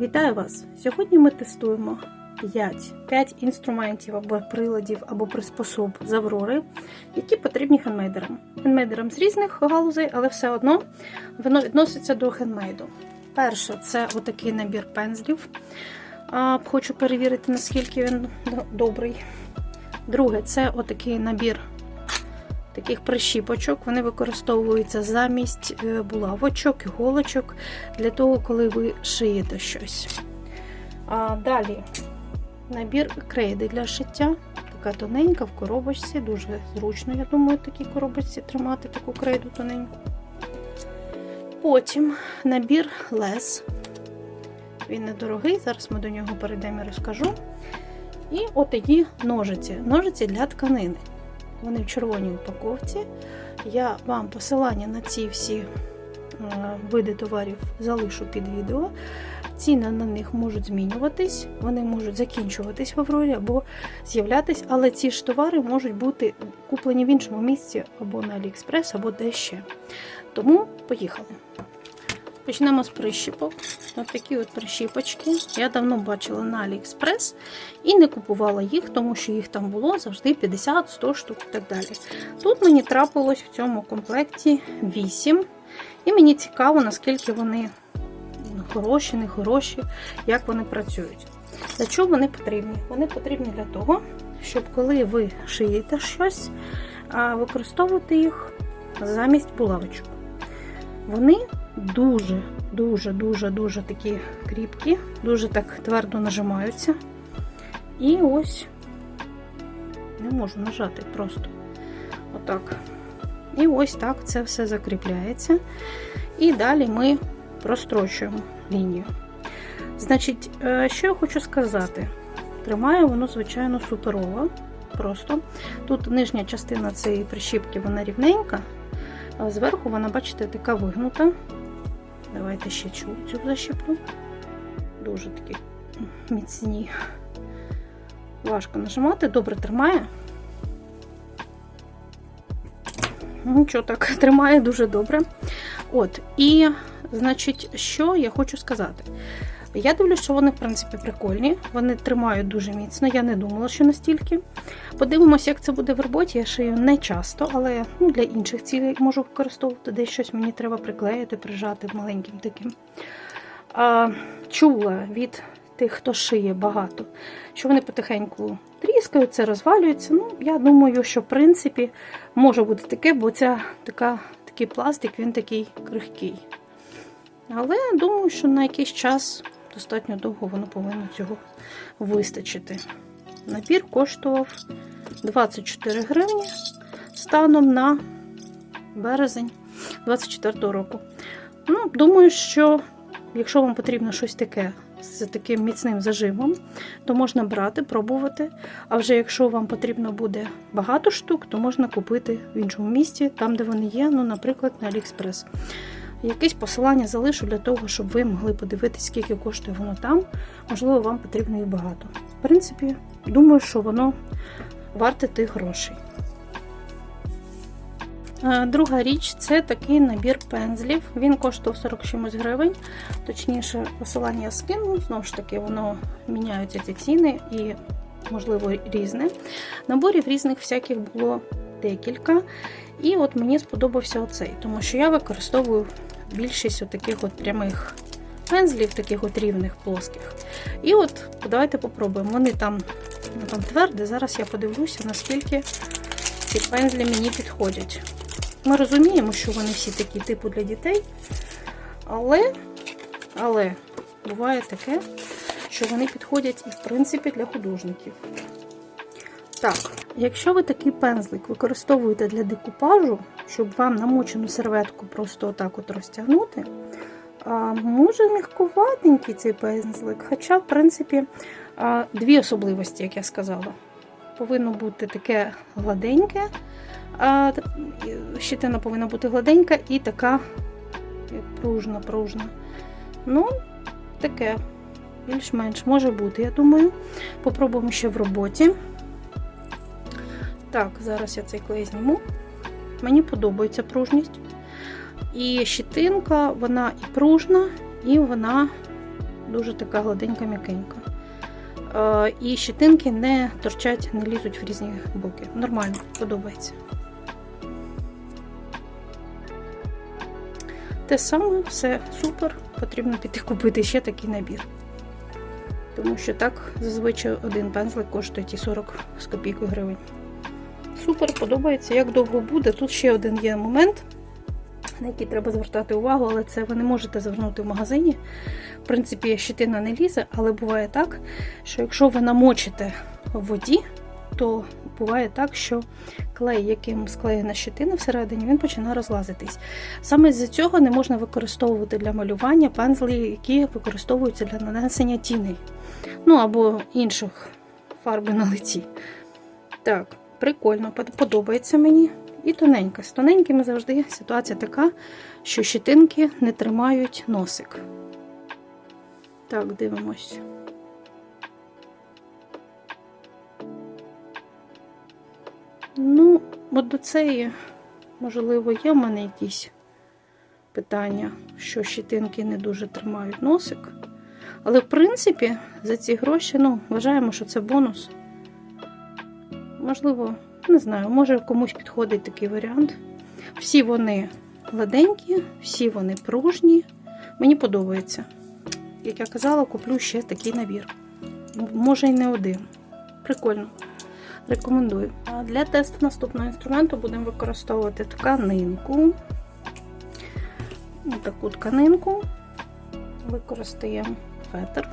Вітаю вас! Сьогодні ми тестуємо 5, 5 інструментів або приладів, або приспособ з Аврори, які потрібні хендмейдерам. Хендмейдерам з різних галузей, але все одно воно відноситься до хендмейду. Перше, це отакий набір пензлів. Хочу перевірити, наскільки він добрий. Друге, це отакий набір таких прищіпочок. Вони використовуються замість е, булавочок, іголочок для того, коли ви шиєте щось. А Далі набір крейди для шиття. Така тоненька в коробочці, дуже зручно, я думаю, такій коробочці тримати таку крейду тоненьку. Потім набір лес. Він недорогий, зараз ми до нього перейдемо і розкажу. І отакі ножиці. Ножиці для тканини. Вони в червоній упаковці. Я вам посилання на ці всі е, види товарів залишу під відео. Ціни на них можуть змінюватись, вони можуть закінчуватись в Аврорі або з'являтись, але ці ж товари можуть бути куплені в іншому місці або на Аліекспрес, або де ще. Тому поїхали. Почнемо з прищіпок. Ось такі от прищіпочки. Я давно бачила на Аліекспрес і не купувала їх, тому що їх там було завжди 50-100 штук і так далі. Тут мені трапилось в цьому комплекті 8. І мені цікаво, наскільки вони хороші, не хороші, як вони працюють. Для чого вони потрібні? Вони потрібні для того, щоб коли ви шиєте щось, використовувати їх замість булавочок. Вони дуже-дуже-дуже-дуже такі кріпкі, дуже так твердо нажимаються. І ось не можу нажати просто. Отак. І ось так це все закріпляється. І далі ми прострочуємо лінію. Значить, е, що я хочу сказати? Тримає воно, звичайно, суперово. Просто. Тут нижня частина цієї прищіпки вона рівненька, а зверху вона, бачите, така вигнута. Давайте ще цю защіплю. Дуже такі міцні. Важко нажимати, добре тримає. Нічого так, тримає дуже добре. От, і, значить, що я хочу сказати? Я дивлюся, що вони, в принципі, прикольні. Вони тримають дуже міцно, я не думала, що настільки. Подивимося, як це буде в роботі. Я шию не часто, але ну, для інших цілей можу використовувати десь щось мені треба приклеїти, прижати маленьким таким. А, Чула від тих, хто шиє багато, що вони потихеньку тріскаються, розвалюються. Ну, Я думаю, що в принципі може бути таке, бо ця така, такий пластик він такий крихкий. Але думаю, що на якийсь час достатньо довго воно повинно цього вистачити. Набір коштував 24 гривні станом на березень 24 року. Ну, Думаю, що якщо вам потрібно щось таке з таким міцним зажимом, то можна брати, пробувати. А вже якщо вам потрібно буде багато штук, то можна купити в іншому місці, там, де вони є, ну, наприклад, на Аліекспрес. Якесь посилання залишу для того, щоб ви могли подивитися, скільки коштує воно там. Можливо, вам потрібно їх багато. В принципі, думаю, що воно варте тих грошей. Друга річ це такий набір пензлів. Він коштував 40 чимось гривень. Точніше, посилання я скину, знову ж таки, воно міняються ці ціни і, можливо, різне. Наборів різних всяких було декілька. І от мені сподобався оцей, тому що я використовую більшість от таких от прямих пензлів, таких от рівних плоских. І от давайте попробуємо. Вони там ну, там тверді. Зараз я подивлюся, наскільки ці пензлі мені підходять. Ми розуміємо, що вони всі такі типу для дітей, але, але буває таке, що вони підходять і, в принципі, для художників. Так, якщо ви такий пензлик використовуєте для декупажу, щоб вам намочену серветку просто отак от розтягнути, може мягкуватенький цей пензлик. Хоча, в принципі, дві особливості, як я сказала. Повинно бути таке гладеньке, щитина повинна бути гладенька і така пружна, пружна. Ну, таке, більш-менш може бути, я думаю. Попробуємо ще в роботі. Так, зараз я цей клей зніму. Мені подобається пружність. І щитинка, вона і пружна, і вона дуже така гладенька, м'якенька. Е, і щетинки не торчать, не лізуть в різні боки. Нормально, подобається. Те саме, все супер. Потрібно піти купити ще такий набір. Тому що так зазвичай один пензлик коштує ті 40 з копійкою гривень. Супер, подобається. Як довго буде? Тут ще один є момент, на який треба звертати увагу, але це ви не можете звернути в магазині. В принципі, щитина не лізе, але буває так, що якщо ви намочите в воді, то буває так, що клей, яким склеєна щитина всередині, він починає розлазитись. Саме з-за цього не можна використовувати для малювання пензлі, які використовуються для нанесення тіней. Ну або інших фарби на лиці. Так, прикольно, подобається мені. І тоненька. З тоненькими завжди ситуація така, що щитинки не тримають носик. Так, дивимось. Ну, от до цієї, можливо, є в мене якісь питання, що щитинки не дуже тримають носик. Але, в принципі, за ці гроші, ну, вважаємо, що це бонус. Можливо, не знаю, може комусь підходить такий варіант. Всі вони гладенькі, всі вони пружні. Мені подобається. Як я казала, куплю ще такий набір. Може і не один. Прикольно. Рекомендую. Для тесту наступного інструменту будемо використовувати тканинку. Таку тканинку. Використаємо фетр.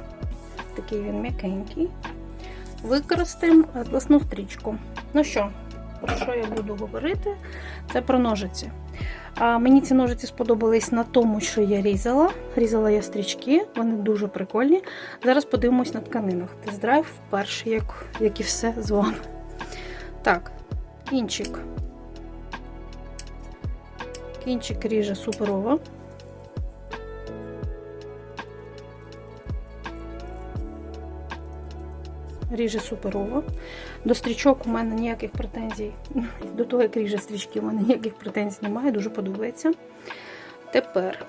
Такий він м'якенький. Використаємо атласну стрічку. Ну що, про що я буду говорити? Це про ножиці. А Мені ці ножиці сподобались на тому, що я різала. Різала я стрічки, вони дуже прикольні. Зараз подивимось на тканинах. Тест-драйв вперше, як, як і все з вами. Так, кінчик. Кінчик ріже суперово. Ріже суперово. До стрічок у мене ніяких претензій. До того, як ріже стрічки, у мене ніяких претензій немає, дуже подобається. Тепер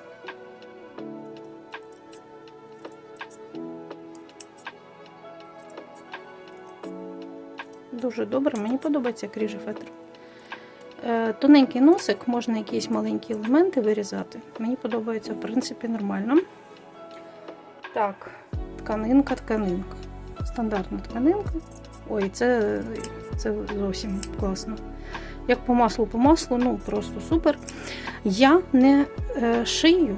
Дуже добре, мені подобається як ріже фетр. Е, тоненький носик, можна якісь маленькі елементи вирізати. Мені подобається, в принципі, нормально. Так, тканинка, тканинка. Стандартна тканинка. Ой, це це зовсім класно. Як по маслу, по маслу, ну просто супер. Я не е, шию,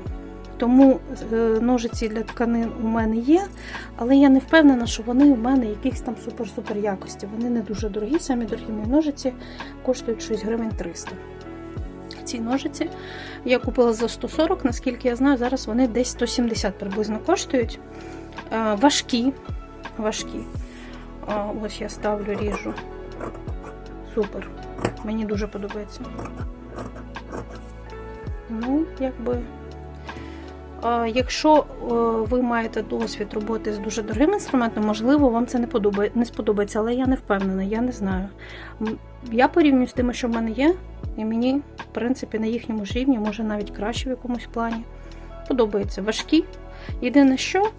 тому е, ножиці для тканин у мене є, але я не впевнена, що вони у мене якихось там супер-супер якості. Вони не дуже дорогі, самі дорогі мої ножиці коштують щось гривень 300. Ці ножиці я купила за 140, наскільки я знаю, зараз вони десь 170 приблизно коштують. Е, важкі. важкі. Ось я ставлю, ріжу. Супер. Мені дуже подобається. Ну, якби. Якщо ви маєте досвід роботи з дуже дорогим інструментом, можливо, вам це не подобає, не сподобається, але я не впевнена, я не знаю. Я порівнюю з тими, що в мене є, і мені, в принципі, на їхньому ж рівні, може навіть краще в якомусь плані. Подобається важкі. Єдине, що,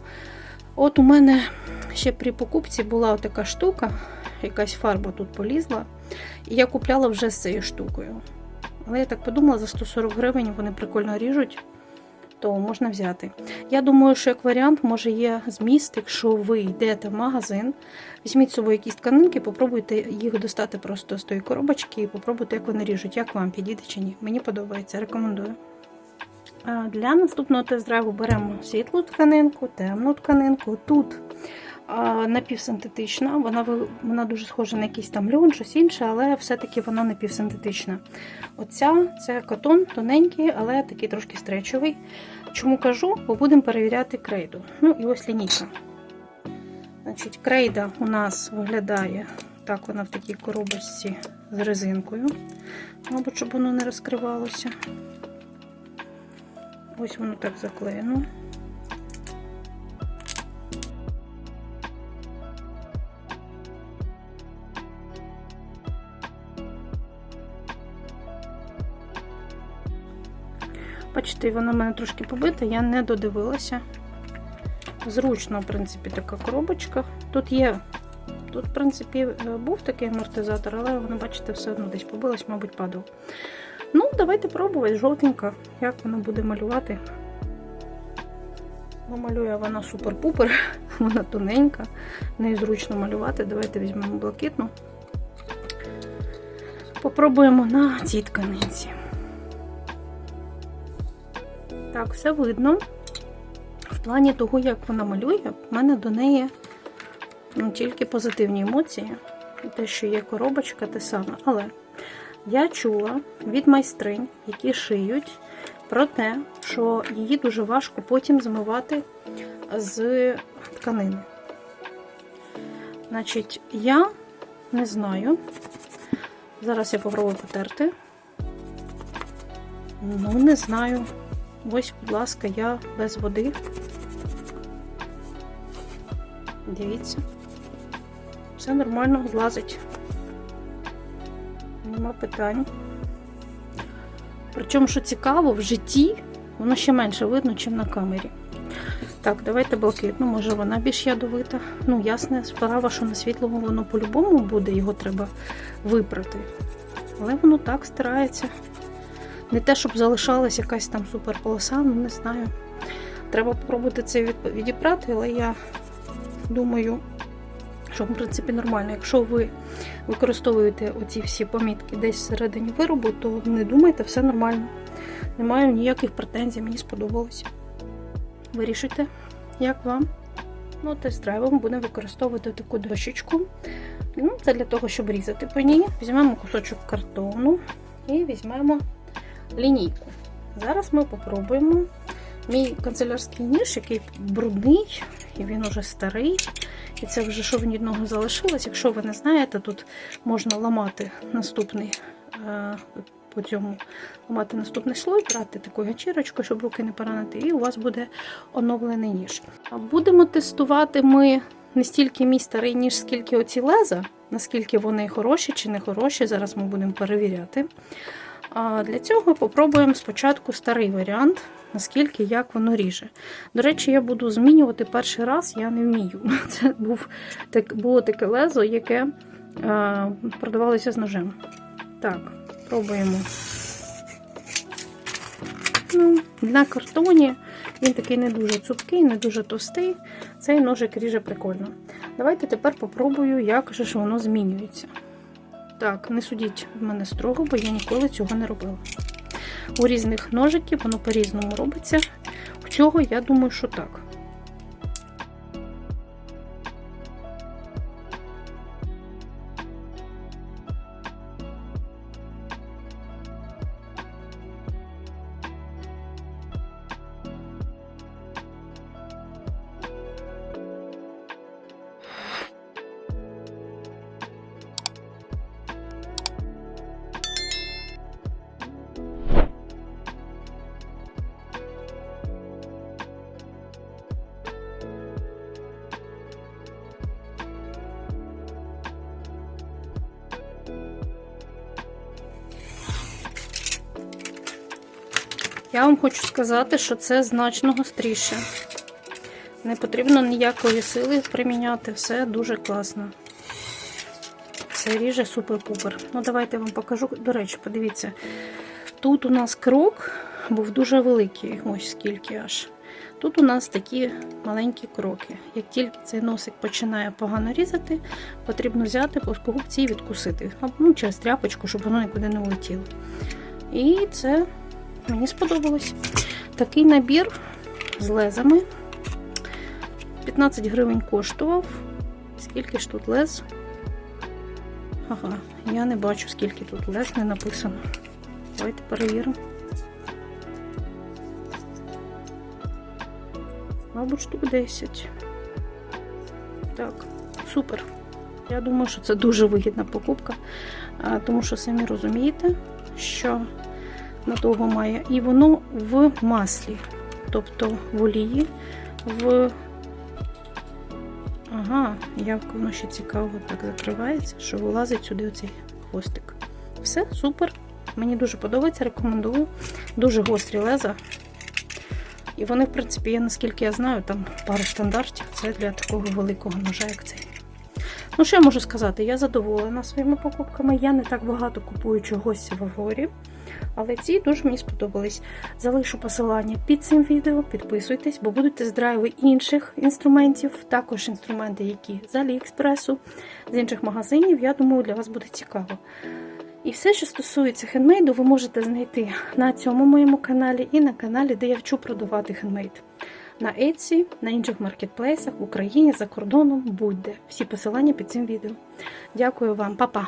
от у мене ще при покупці була така штука, якась фарба тут полізла, і я купляла вже з цією штукою. Але я так подумала, за 140 гривень вони прикольно ріжуть то можна взяти. Я думаю, що як варіант, може є зміст, якщо ви йдете в магазин, візьміть з собою якісь тканинки, попробуйте їх достати просто з тої коробочки і попробуйте, як вони ріжуть, як вам підійде чи ні. Мені подобається, рекомендую. Для наступного тест-драйву беремо світлу тканинку, темну тканинку. Тут напівсинтетична, вона вона дуже схожа на якийсь там льон, щось інше, але все-таки вона напівсинтетична. Оця це котон тоненький, але такий трошки стречовий. Чому кажу, бо будемо перевіряти крейду. Ну і ось лінійка. Значить, Крейда у нас виглядає так, вона в такій коробочці з резинкою. Мабуть, щоб воно не розкривалося. Ось воно так заклеєно. Бачите, вона в мене трошки побита, я не додивилася. Зручно, в принципі, така коробочка. Тут є. Тут, в принципі, е, був такий амортизатор, але воно, бачите, все одно десь побилось, мабуть, падав. Ну, давайте пробувати, жовтенька, як вона буде малювати. Ну, малює вона супер-пупер, вона тоненька, нею зручно малювати. Давайте візьмемо блакитну. Попробуємо на цій тканинці. Так, все видно. В плані того, як вона малює, в мене до неї ну, тільки позитивні емоції. І те, що є коробочка, те саме. Але я чула від майстринь, які шиють, про те, що її дуже важко потім змивати з тканини. Значить, я не знаю. Зараз я попробую потерти. Ну, не знаю. Ось, будь ласка, я без води. Дивіться. Все нормально злазить. Нема питань. Причому, що цікаво, в житті воно ще менше видно, ніж на камері. Так, давайте блакитну, може вона більш ядовита. Ну, ясне, справа, що на світлому воно по-любому буде, його треба випрати. Але воно так старається. Не те, щоб залишалась якась там суперполоса, ну не знаю. Треба спробувати це відібрати, але я думаю, що в принципі нормально. Якщо ви використовуєте оці всі помітки десь всередині виробу, то не думайте, все нормально. Не маю ніяких претензій, мені сподобалося. Вирішуйте, як вам. Ну, тест-драйвом будемо використовувати таку дощечку. Ну, Це для того, щоб різати по ній. Візьмемо кусочок картону і візьмемо лінійку. Зараз ми попробуємо мій канцелярський ніж, який брудний, і він уже старий. І це вже що від нього залишилось. Якщо ви не знаєте, тут можна ламати наступний е, по цьому ламати наступний слой, брати таку ганчірочку, щоб руки не поранити, і у вас буде оновлений ніж. Будемо тестувати ми не стільки мій старий ніж, скільки оці леза, наскільки вони хороші чи не хороші. Зараз ми будемо перевіряти. Для цього попробуємо спочатку старий варіант, наскільки як воно ріже. До речі, я буду змінювати перший раз, я не вмію. Це був, так, було таке лезо, яке е, продавалося з ножем. Так, пробуємо. Ну, На картоні він такий не дуже цупкий, не дуже товстий. Цей ножик ріже прикольно. Давайте тепер попробую, як же ж воно змінюється. Так, не судіть в мене строго, бо я ніколи цього не робила. У різних ножиків воно по-різному робиться. У цього, я думаю, що так. Я вам хочу сказати, що це значно гостріше. Не потрібно ніякої сили приміняти, все дуже класно. Все ріже супер-пупер. Ну, давайте я вам покажу. До речі, подивіться, тут у нас крок був дуже великий, ось скільки аж. Тут у нас такі маленькі кроки. Як тільки цей носик починає погано різати, потрібно взяти плоскогубці і відкусити. Ну, через тряпочку, щоб воно нікуди не влетіло. І це Мені сподобалось. Такий набір з лезами. 15 гривень коштував. Скільки ж тут лез? Ага, я не бачу, скільки тут лез не написано. Давайте перевіримо. Мабуть, штук 10. Так, супер. Я думаю, що це дуже вигідна покупка, тому що самі розумієте, що надовго має. І воно в маслі, тобто в олії, в. Ага, як воно ще цікаво так закривається, що вилазить сюди оцей хвостик. Все, супер. Мені дуже подобається, рекомендую. Дуже гострі леза. І вони, в принципі, є, наскільки я знаю, там пару стандартів. Це для такого великого ножа, як цей. Ну, що я можу сказати? Я задоволена своїми покупками. Я не так багато купую чогось в Аврорі. Але ці дуже мені сподобались. Залишу посилання під цим відео. Підписуйтесь, бо будуть тест-драйви інших інструментів, також інструменти, які з Аліекспресу, з інших магазинів. Я думаю, для вас буде цікаво. І все, що стосується хендмейду, ви можете знайти на цьому моєму каналі і на каналі, де я вчу продавати хендмейд. На Etsy, на інших маркетплейсах в Україні, за кордоном, будь-де. Всі посилання під цим відео. Дякую вам, Па-па!